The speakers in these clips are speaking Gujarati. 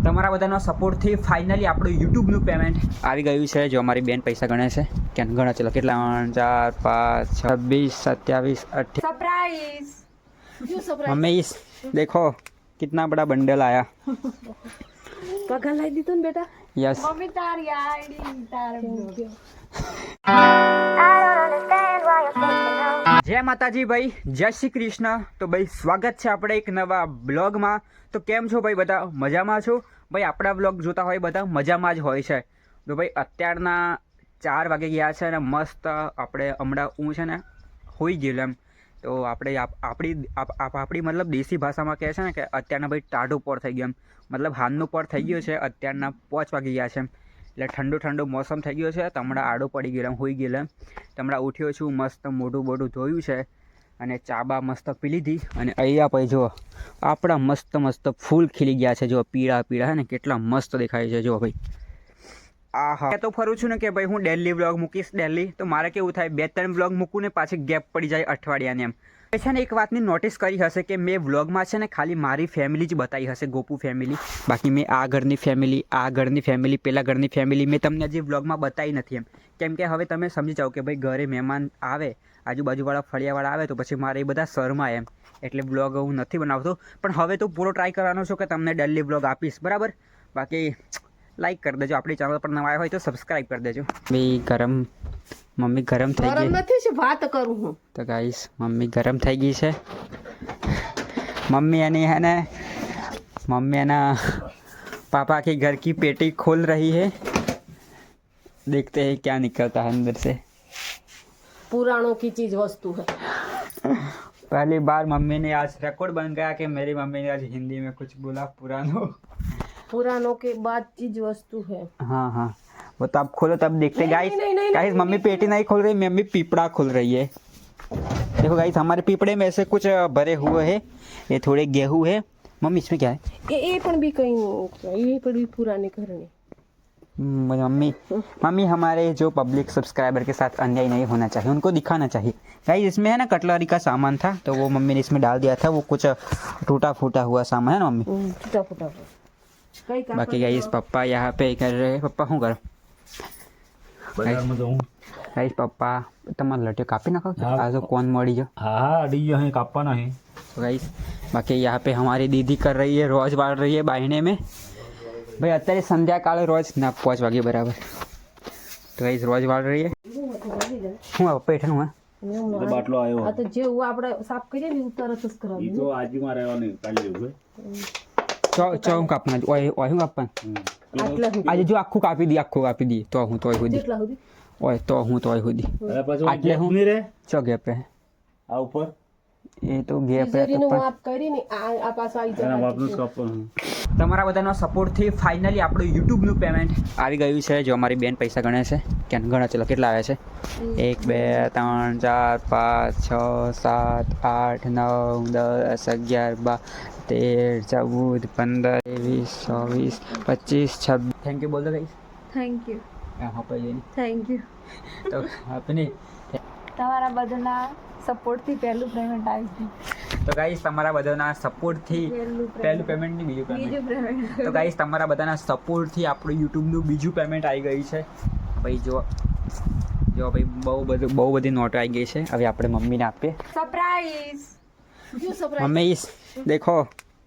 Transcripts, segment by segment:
તમારા બધાનો સપોર્ટથી ફાઇનલી આપણું યુટ્યુબનું પેમેન્ટ આવી ગયું છે જો અમારી બેન પૈસા ગણે છે કે ગણો ચલો કેટલા ત્રણ ચાર પાંચ છવ્વીસ સત્યાવીસ અઠ્યાવીસ सरप्राइज क्यों सरप्राइज मम्मी इस देखो कितना बड़ा बंडल आया पगा लाई दी तुम बेटा यस मम्मी तारी आईडी तार જય માતાજી ભાઈ, જય શ્રી કૃષ્ણ. તો ભાઈ, સ્વાગત છે આપણે એક નવા બ્લોગમાં. તો કેમ છો ભાઈ, બધા મજામાં છો? ભાઈ, આપણા બ્લોગ જોતા હોય બધા મજામાં જ હોય છે. તો ભાઈ, અત્યારના ચાર વાગે ગયા છે અને મસ્ત આપણે હમણાં હું છે ને હોઈ ગયેલો એમ. તો આપણે આપ- આપણી આપ- આપ- આપણી મતલબ દેશી ભાષામાં કહે છે ને કે અત્યારના ભાઈ ટાઢું પર થઈ ગયું એમ. મતલબ હાનનું પર થઈ ગયું છે, અત્યારના પાંચ વાગી ગયા છે એમ. એટલે ઠંડુ ઠંડુ મોસમ થઈ ગયું છે તો આડું પડી ગયેલા હોઈ ગયેલા. એમ ઉઠ્યો છું, મસ્ત મોઢું બોઢું ધોયું છે અને ચાબા મસ્ત પી લીધી અને અહીંયા પછી જો આપણા મસ્ત મસ્ત ફૂલ ખીલી ગયા છે જો પીળા પીળા હે ને, કેટલા મસ્ત દેખાય છે જો ભાઈ. આ હા તો ફરું છું ને કે ભાઈ હું ડેલી વ્લોગ મૂકીશ ડેલી તો મારે કેવું થાય, બે ત્રણ વ્લોગ મૂકું ને પાછી ગેપ પડી જાય અઠવાડિયાને એમ. છે ને એક વાતની નોટિસ કરી હશે કે મેં વ્લોગમાં છે ને ખાલી મારી ફેમિલી જ બતાવી હશે, ગોપુ ફેમિલી બાકી મેં આ ઘરની ફેમિલી આ ઘરની ફેમિલી પેલા ઘરની ફેમિલી મેં તમને હજી વ્લોગમાં બતાવી નથી એમ. કેમ કે હવે તમે સમજી જાઓ કે ભાઈ ઘરે મહેમાન આવે, આજુબાજુવાળા ફળિયાવાળા આવે તો પછી મારે એ બધા શરમાય એમ. એટલે વ્લોગ હું નથી બનાવતો. પણ હવે તો પૂરો ટ્રાય કરવાનો છું કે તમને ડેલી વ્લોગ આપીશ. બરાબર? બાકી લાઈક કરી દેજો. આપણી ચેનલ પર નવા આવ્યા હોય તો સબસ્ક્રાઈબ કરી દેજો. ભાઈ ગરમ મમ્મી ગરમ થઈ गरम નથી છે વાત કરું હું तो गाइस मम्मी गरम થઈ ગઈ છે मम्मी यानी है ना मम्मी है ना पापा के घर की पेटी खोल रही है देखते हैं क्या निकलता है अंदर से पुराणों की चीज वस्तु है पहली बार मम्मी ने आज रिकॉर्ड बन गया कि मेरी मम्मी ने आज हिंदी में कुछ बोला पुरानो पुराणों के बाद चीज वस्तु है हाँ हाँ वो तो आप खोलो तब देखते गाइस गाइस मम्मी पेटी नहीं। खोल रही मम्मी पीपड़ा खोल रही है। देखो गाइस हमारे पीपड़े में ऐसे कुछ भरे हुए है। ये थोड़े गेहूँ है। मम्मी इसमें क्या है? ये ये पण भी कहीं ये पण भी पुराने घर हम्म, मम्मी मम्मी हमारे जो पब्लिक सब्सक्राइबर के साथ अन्याय नहीं होना चाहिए उनको दिखाना चाहिए। गाइस इसमें है ना कटलरी का सामान था तो वो मम्मी ने इसमें डाल दिया था। वो कुछ टूटा फूटा हुआ सामान है ना मम्मी? हम्म, टूटा फूटा बाकी गाइस पापा यहाँ पे कर रहे हैं। पापा हूँ करो બજારમાં જવું ગાઈસ પપ્પા તમારે લટ્યો કાપી નાખો હા. આ જો કોણ મળી જો હા હા અડી ગયો અહીં કાપવાના અહીં तो गाइस बाकी यहाँ पे हमारी दीदी कर रही है रोज बाढ़ रही है बायने में भाई અત્યારે સંધ્યાકાળે રોજ ના પાંચ વાગે બરાબર તો ગાઈસ રોજ વાળ રહી है હું આ પપ્પા હેઠળ હું આ? તો બાટલો આવ્યો આ તો જે હું આપણે સાફ કરીએ ને એવું તરત જ એ કરાવી તો આજુમાં રહેવાનું કાલે એવું ચો ચો હું કાપના ઓય ઓય હું કાપવાનું આટલા સુધી આજે જો આખું કાપી દી આખું કાપી દી. તો હું તોય સુધી. ઓય તો હું તોય સુધી. આટલે હું- નહીં રે? ચો ગેપ? રે આ ઉપર? એ તો ગેપ રે તો માફ કરીને આ આ પાસ આવી જાય બાપનું સ્કોપ તમારા બધાનો સપોર્ટથી ફાઇનલી આપણું યુટ્યુબનું પેમેન્ટ આવી ગયું છે. જો અમારી બેન પૈસા ગણે છે. કે ગણે ચલો કેટલા આવે છે? એક બે ત્રણ ચાર પાંચ છ સાત આઠ નવ દસ અગિયાર બાર તેર ચૌદ પંદર વીસ ચોવીસ પચીસ છવ્વીસ. થેન્ક યુ બોલતો કહીશ થેન્ક યુ હા પછી થેન્ક યુ તો આપણે તમારા બધાના સપોર્ટથી પહેલું પેમેન્ટ આવી ગયું. તો ગાઈસ તમારા બધાના સપોર્ટથી પહેલું પેમેન્ટ નહીં બીજું પેમેન્ટ તો ગાઈસ તમારા બધાના સપોર્ટથી આપણું યુટ્યુબનું બીજું પેમેન્ટ આવી ગયું છે. ભાઈ જો જો ભાઈ બહુ બધું બહુ બધી નોટ આવી ગઈ છે. હવે આપણે મમ્મીને આપીએ. સરપ્રાઈઝ મમ્મી દેખો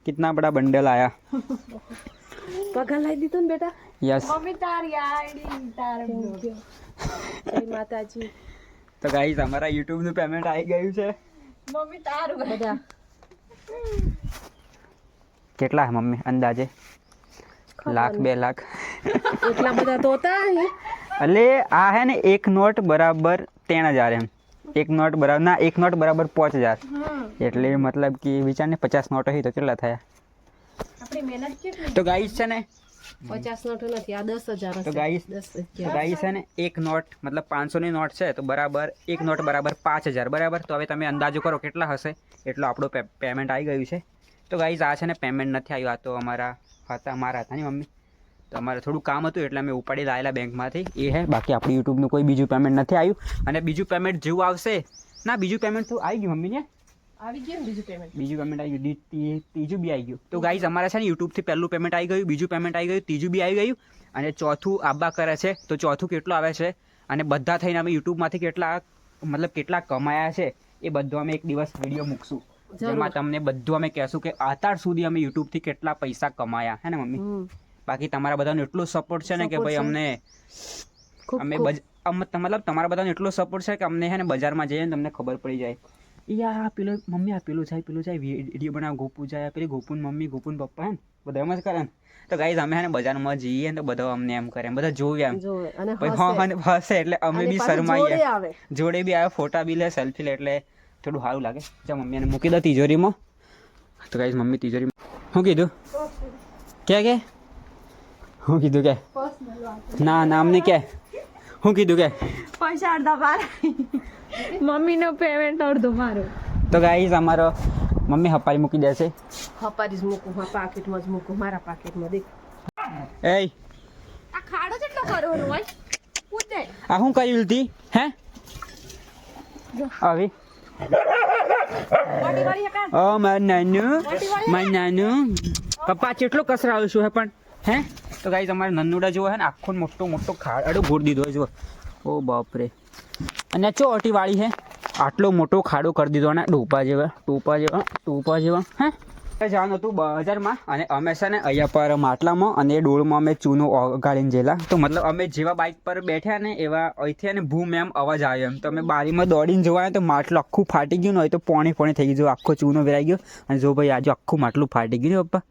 કિતના બડા બંડલ આયા પગા લાવી દીધો ને બેટા યસ મમ્મી તારી આઈડી તાર જય માતાજી તો ગાઈસ અમારા યુટ્યુબનું પેમેન્ટ આવી ગયું છે મમ્મી તારું બધા કેટલા હે મમ્મી અંદાજે? લાખ બે લાખ. એટલા બધા તો હતા અલે એટલે આ હે ને એક નોટ બરાબર ત્રણ હજાર એમ. એક નોટ બરાબર ના એક નોટ બરાબર પાંચ હજાર. એટલે મતલબ કે વિચારને પચાસ નોટ હોય તો કેટલા થયા? આપણી મહેનત કેટલી તો ગાઈસ છે ને પચાસ નોટ નથી આ દસ હજાર તો ગાઈસ તો ગાઈસ છે ને એક નોટ મતલબ પાંચસોની નોટ છે તો બરાબર એક નોટ બરાબર પાંચ હજાર બરાબર? તો હવે તમે અંદાજો કરો કેટલા હશે? એટલો આપણો પેમેન્ટ આવી ગયું છે. તો ગાઈસ આ છે ને પેમેન્ટ નથી આવ્યું આ તો અમારા હતા મારા હતા ને મમ્મી. તો અમારે થોડું કામ હતું એટલે અમે ઉપાડી લાયેલા બેંકમાંથી. એ હે બાકી આપણું યુટ્યુબનું કોઈ બીજું પેમેન્ટ નથી આવ્યું. અને બીજું પેમેન્ટ જેવું આવશે. ના બીજું પેમેન્ટ તો આવી ગયું મમ્મીને. આવી ગયું બીજું પેમેન્ટ બીજું પેમેન્ટ આવી ગયું. ત્રીજું બી આવી ગયું. તો ગાઈઝ અમારા છે ને યુટ્યુબથી પહેલું પેમેન્ટ આવી ગયું બીજું પેમેન્ટ આવી ગયું ત્રીજું બી આવી ગયું. અને ચોથું આબા કરે છે. તો ચોથું કેટલું આવે છે? અને બધા થઈને અમે યુટ્યુબમાંથી કેટલા મતલબ કેટલા કમાયા છે એ બધું અમે એક દિવસ વીડિયો મૂકશું. જેમાં તમને બધું અમે કહેશું કે અત્યાર સુધી અમે યુટ્યુબથી કેટલા પૈસા કમાયા. હે ને મમ્મી? બાકી તમારા બધાનો એટલો સપોર્ટ છે ને કે ભાઈ અમને અમે મતલબ તમારા બધાનો એટલો સપોર્ટ છે કે અમને છે ને બજારમાં જઈએ ને તમને ખબર પડી જાય. યા આ પેલો મમ્મી આ પેલું જાય પેલું જાય વીડિયો બનાવ ગોપુ જાય પેલી ગોપુન મમ્મી ગોપુન પપ્પા ને બધા એમ જ કરે ને. તો ગાઈઝ અમે ને બજારમાં જઈએ ને તો બધા અમને એમ કરે બધા જોવે એમ. જોવે અને પછી હા હસે. એટલે અમે બી શરમાઈએ. જોડે બી આવે ફોટા બી લે સેલ્ફી લે એટલે થોડું સારું લાગે. જા મમ્મી એને મૂકી દો તિજોરીમાં. તો ગાઈઝ મમ્મી તિજોરીમાં. શું કીધું? કે કે? શું કીધું કે? ના નામ નહીં કે. શું કીધું કે? પૈસા અડધા બાર. મમ્મીનો પેમેન્ટ અડધો મારો. તો ગાઈઝ અમારો મમ્મી હપારી મૂકી દેશે હપારી જ મૂકું હા પાકીટમાં જ મૂકું મારા પાકીટમાં દેખ. એ આ ખાડો કેટલો કરવાનો હોય? પૂછે આ શું કઈ હતી હે? આવી. ઓ મારું નાનું મારું નાનું. પપ્પા કેટલો કસરાવ્યો છું હે પણ? હે? તો ગાઈઝ અમારે નન્નુડા જેવો હે ને, આખો મોટો મોટો ખાડો. ગોળ દીધો જો ઓ બાપરે. અને ચો અટી વાળી હે? આટલો મોટો ખાડો કરી દીધો ને, ટોપા જેવા ટોપા જેવા ટોપા જેવા, હે? જવાનું હતું બજારમાં અને અમે છે ને અહીંયા પર માટલામાં અને ડોળમાં અમે ચૂનો ઓગાળીને જેલા. તો મતલબ અમે જેવા બાઇક પર બેઠ્યા ને, એવા અહીંથી અને ભૂમ એમ અવાજ આવ્યો એમ. તો અમે બારીમાં દોડીને જોવા તો માટલું આખું ફાટી ગયું ને, હોય તો પોણી પોણી થઈ ગયું. આખો ચૂનો વેરાઈ ગયો. અને જો ભાઈ આજે આખું માટલું ફાટી ગયું પપ્પા.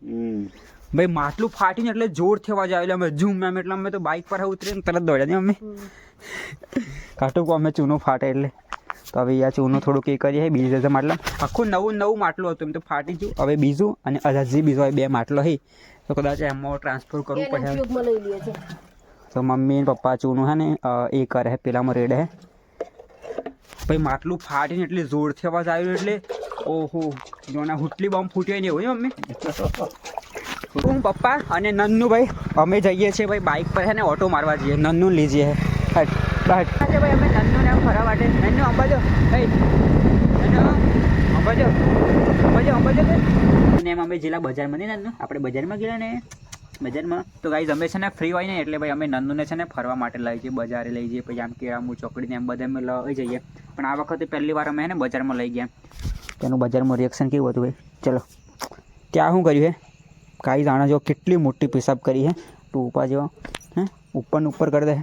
ભાઈ માટલું ફાટીને એટલે જોર થવા આવ્યો એટલે અમે ઝૂમ એમ એટલે અમે તો બાઇક પર ઉતરીને તરત દોડ્યા ને અમે. કાટું અમે ચૂનો ફાટે એટલે. તો હવે આ ચૂનો થોડુંક એ કરીએ. બીજી રીતે માટલા. આખું નવું નવું માટલું હતું. એમ તો ફાટી ગયું. હવે બીજું અને હજી બીજો બે માટલો હઈ તો કદાચ એમાં ટ્રાન્સફર કરવું પડે. તો મમ્મી ને પપ્પા ચૂનું હે ને એ કરે હે. પેલામાં રેડ હે. ભાઈ માટલું ફાટીને એટલે જોરથી અવાજ આવ્યો એટલે. ઓહો જોના હુટલી બોમ્બ ફૂટ્યો ને એવું હે મમ્મી? હું પપ્પા અને નન્નુ ભાઈ અમે જઈએ છીએ ભાઈ બાઇક પર છે ને ઓટો મારવા જઈએ. નન્નુ લીજીએ. હટ બટ આજે ભાઈ અમે નન્નુને ફરવા માટે નન્નુ અંબાજો. ભાઈ અંબાજો. અંબાજો અંબાજો અને એમ અમે જેલા બજારમાં નહીં નન્નુ? આપણે બજારમાં ગયેલા ને? બજારમાં? તો ગાઈઝ અમે છે ને ફ્રી હોય ને એટલે ભાઈ અમે નંદુને છે ને ફરવા માટે લઈ જઈએ બજારે લઈ જઈએ પછી આમ કેળામું ચોકડીને એમ બધા અમે લઈ જઈએ. પણ આ વખતે પહેલી વાર અમે ને બજારમાં લઈ ગયા. તેનું બજારમાં રિએક્શન કેવું હતું ભાઈ? ચલો. ત્યાં શું કર્યું હે? કાંઈ જાણા જો કેટલી મોટી પેશાબ કરી હે. ટૂપા જેવા. હે? ઉપર ઉપર કરી દે.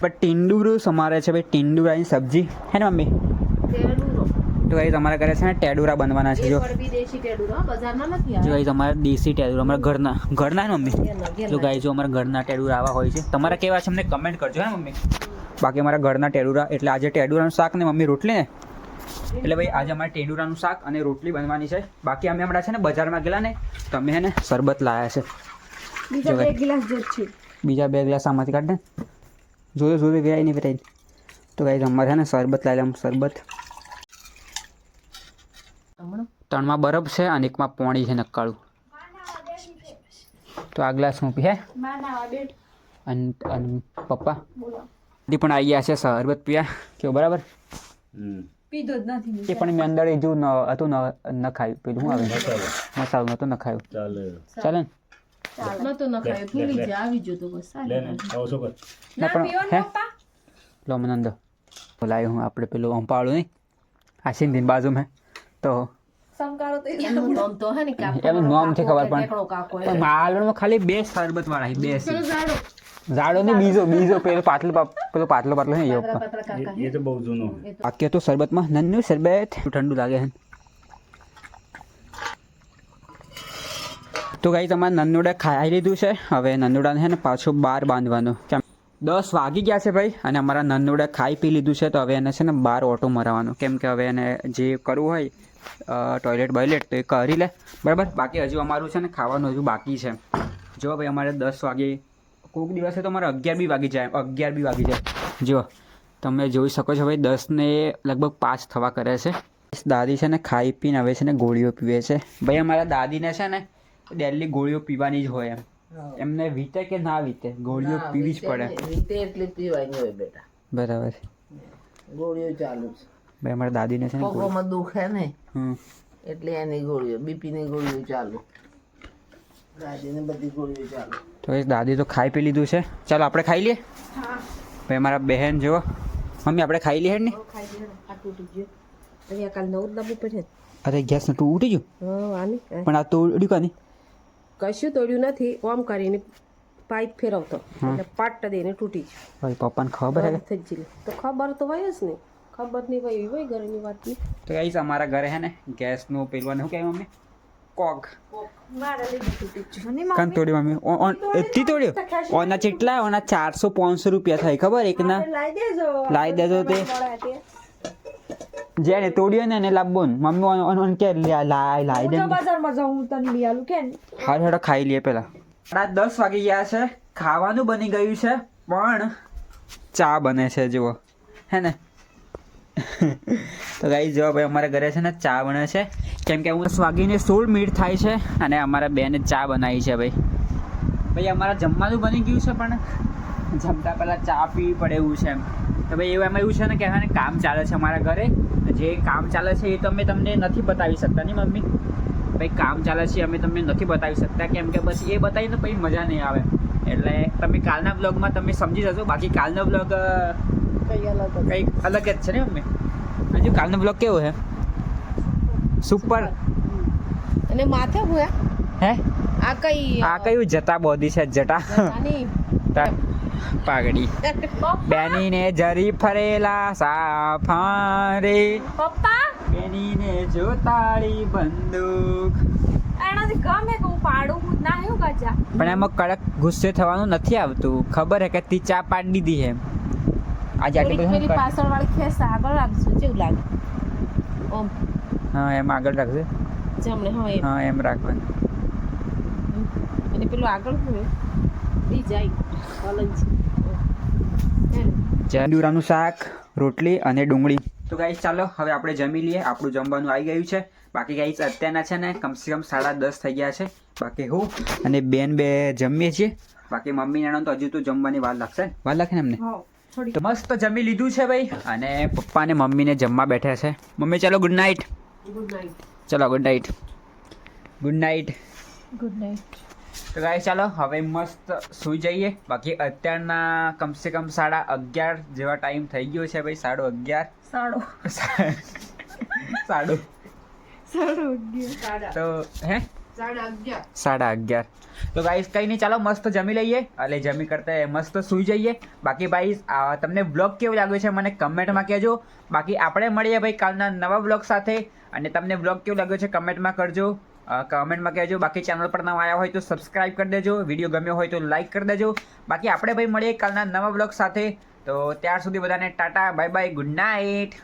પણ ટીંડુરું સમારે છે ભાઈ ટીંડુરાની સબ્જી. હે ને મમ્મી? ટેડુરો. તો ગાઈઝ અમારા ઘરે છે ને ટેડુરા બનવાના છે જો. એ જો ગાઈઝ અમારા દેશી ટેડુરા અમારા ઘરના. ઘરના ને મમ્મી. જો ગાઈઝ જો અમારા ઘરના ટેડુરા આવા હોય છે. તમારા કેવા છે અમને કમેન્ટ કરજો હે મમ્મી? બાકી અમારા ઘરના ટેડુરા એટલે આજે ટેડુરાનું શાક ને મમ્મી રોટલી ને? એટલે ભાઈ આજે અમારે ટેડુરાનું શાક અને રોટલી બનવાની છે. બાકી અમે હમણાં છે ને બજારમાં ગયેલા ને તમે અમે હે ને શરબત લાયા છે. બીજા બે. ગ્લાસ જ છે. બીજા બે ગ્લાસ આમાંથી કાઢ ને. જોયું જોયું વેરાય નહીં વેરાઈ તો ગાઈ અમારે છે ને શરબત લાયેલા શરબત. ત્રણમાં બરફ છે અને એકમાં પોણી છે નક્કાળું. તો આ ગ્લાસ હું પી હે માં ના બેટ અને અને પપ્પા? પણ આવી ગયા છે શરબત પીયા. કેવું બરાબર? હમ. પીધો જ નથી એ પણ મેં અંદર જો ન હતું ન ન ખાયું પેલું શું આવે? ચાલો. મસાલો નતો ન ખાયું ચાલે. ચાલે ને? નતો ન ખાયું ભૂલી જાય આવી જો તો બસ. લે ને આવો છો ના પીઓ હે ને પપ્પા. લો મને અંદર. બોલાયું હું આપણે પેલું અંપાળું નહીં? આ સિંધીની બાજુમાં તો સંકારો તો એનું નામ તો હે ને કાકો એનું નામથી ખબર પણ માલવણમાં ખાલી બે શરબત વાળા બે ચલો જાડો ઝાડો. ને બીજો બીજો પેલો પાતળો પાપ- પેલો પાતળો પાતળો નહીં એ- તો બહુ જૂનો બાકી તો શરબતમાં નન્નું શરબત. ઠંડુ લાગે છે તો ગાઈ તમારે નન્નુડા ખાઈ લીધું છે. હવે નન્નુડાને છે ને પાછું બહાર બાંધવાનું. કેમ? દસ વાગી ગયા છે ભાઈ અને અમારા નન્નુડા ખાઈ પી લીધું છે તો હવે એને છે ને બહાર ઓટો મરાવવાનો કેમ કે હવે એને જે કરવું હોય ટોયલેટ બોયલેટ તો એ કરી લે. બરાબર? બાકી હજુ અમારું છે ને ખાવાનું હજુ બાકી છે. જો ભાઈ અમારે દસ વાગે કોઈક દિવસે તો મારે અગિયાર બી વાગી જાય અગિયાર બી વાગી જાય. જો તમે જોઈ શકો છો ભાઈ દસને લગભગ પાંચ થવા કરે છે. દાદી છે ને ખાઈ પીને હવે છે ને ગોળીઓ પીવે છે. ભાઈ અમારા દાદીને છે ને ડેલી ગોળીઓ પીવાની જ હોય એમ. એમને વીતે કે ના વીતે? ગોળીઓ પીવી જ પડે. વીતે એટલી પીવાની હોય બેટા. બરાબર. ગોળીઓ ચાલુ છે. ભાઈ અમારા દાદીને છે ને પગોમાં દુખે ને? એટલે એની ગોળીઓ બીપીની ગોળીઓ ચાલુ દાદીને બધી ગોળીઓ ચાલુ તો એ દાદી તો ખાઈ પી લીધું છે. ચાલો આપણે ખાઈ લઈએ? ભાઈ મારા બહેન જુઓ. મમ્મી આપણે ખાઈ લઈએ ને? આ તૂટી ગયો. અહીંયા કાલ નવું જ લાવવું પડે અરે ગેસનું ઉઠી ગયું? પણ આ તોડ્યું કાની? કશું તોડ્યું નથી. ઓમ કરીને પાઇપ ફેરવતો. એટલે પાટ દઈને તૂટી ગયું. ભાઈ પપ્પાને ખબર હે? થઈ જ તો ખબર તો હોય જ ને. ખબર નહીં હોય એવી હોય ઘરની વાત નહીં. તો ગાઈસ અમારા ઘરે હે ને ગેસનું પેલું શું કહેવાય મમ્મી? કોક તોડ્યું મમ્મી તોડ્યું ઓના કેટલા ઓના ચારસો પાંચસો રૂપિયા થાય ખબર? એકના? લાવી દેજો. તે. જેને તોડ્યો ને એને લાવવો ને મમ્મી ઓન- કે લા- લાય લાવી દે. બજારમાં જાઉં તને લઈ આલું કે હા હેડો ખાઈ લઈએ પેલા. સાડા દસ વાગી ગયા છે. ખાવાનું બની ગયું છે પણ ચા બને છે જુઓ. હે ને? તો ગાઈ જો ભાઈ અમારા ઘરે છે ને ચા બને છે. કેમ કે હું દસ વાગીને સોળ મિનિટ થાય છે અને અમારા બેને ચા બનાવી છે ભાઈ. ભાઈ અમારા જમવાનું બની ગયું છે પણ જમતા પહેલાં ચા પીવી પડે એવું છે એમ. તો ભાઈ એવું એમાં એવું છે ને કે હવે કામ ચાલે છે અમારા ઘરે. જે કામ ચાલે છે એ તો અમે તમને નથી બતાવી શકતા નહીં મમ્મી? ભાઈ કામ ચાલે છે અમે તમને નથી બતાવી શકતા. કેમ કે બસ એ બતાવીને પછી મજા નહીં આવે. એટલે તમે કાલના બ્લોગમાં તમે સમજી જશો બાકી કાલનો બ્લોગ કઈ અલગ કંઈક અલગ જ છે ને મમ્મી? હજુ કાલનો બ્લોગ કેવો છે? સુપર. અને માથે હોય હે? આ કઈ આ કયું જટા બોધી છે? જટા. આની બેની પાઘડી. બેનીને જરી ફરેલા સાફારે પપ્પા? બેનીને જોતાળી બંદૂક. એનાથી ગમે હું પાડું હું ના એવું કાચા પણ એમાં કડક ગુસ્સે થવાનું નથી આવતું. ખબર હે કે તી ચા પાડી દીધી હે આજે આટલી બધી પાછળ વાળી ખેસ આગળ રાખજો કેવું લાગે. ઓમ. હા એમ આગળ રાખજે. જમણે હા એમ. હા એમ રાખવાનું. અને પેલું આગળ ઈ જાય. છે. શાક રોટલી અને ડુંગળી. તો ગાઈસ ચાલો હવે આપણે જમી લઈએ. આપણું જમવાનું આવી ગયું છે. બાકી ગાઈસ અત્યારના છે ને કમસે કમ સાડા દસ થઈ ગયા છે. બાકી હું અને બેન બે જમીએ છીએ. બાકી મમ્મી નાનો તો હજુ તો જમવાની વાર લાગશે ને? વાર લાગે ને એમને? તો મસ્ત જમી લીધું છે ભાઈ. અને પપ્પા ને મમ્મીને જમવા બેઠા છે. મમ્મી ચાલો ગુડ નાઇટ ચલો good night good night good night તો ગાય ચાલો હવે મસ્ત સૂઈ જઈએ. બાકી અત્યારના કમસે કમ સાડા અગિયાર જેવા ટાઈમ થઈ ગયો છે ભાઈ. સાડો અગિયાર. સાડો. સાડું. સાડો અગિયાર. તો હે? સાડા અગિયાર. સાડા અગિયાર. તો ગાઈસ કંઈ નહીં ચાલો, મસ્ત જમી લઈએ. એટલે જમી કરતા મસ્ત સૂઈ જઈએ. બાકી ભાઈ તમને બ્લોગ કેવો લાગ્યો છે, મને કમેન્ટમાં કહેજો. બાકી આપણે મળીએ ભાઈ કાલના નવા બ્લોગ સાથે. અને તમને બ્લોગ કેવો લાગ્યો છે કમેન્ટમાં કરજો. કમેન્ટમાં કહેજો. બાકી ચેનલ પર નવા આવ્યા હોય તો સબસ્ક્રાઇબ કરી દેજો. વીડિયો ગમ્યો હોય તો લાઈક કરી દેજો. બાકી આપણે ભાઈ મળીએ કાલના નવા બ્લોગ સાથે. તો ત્યાર સુધી બધાને tata bye bye good night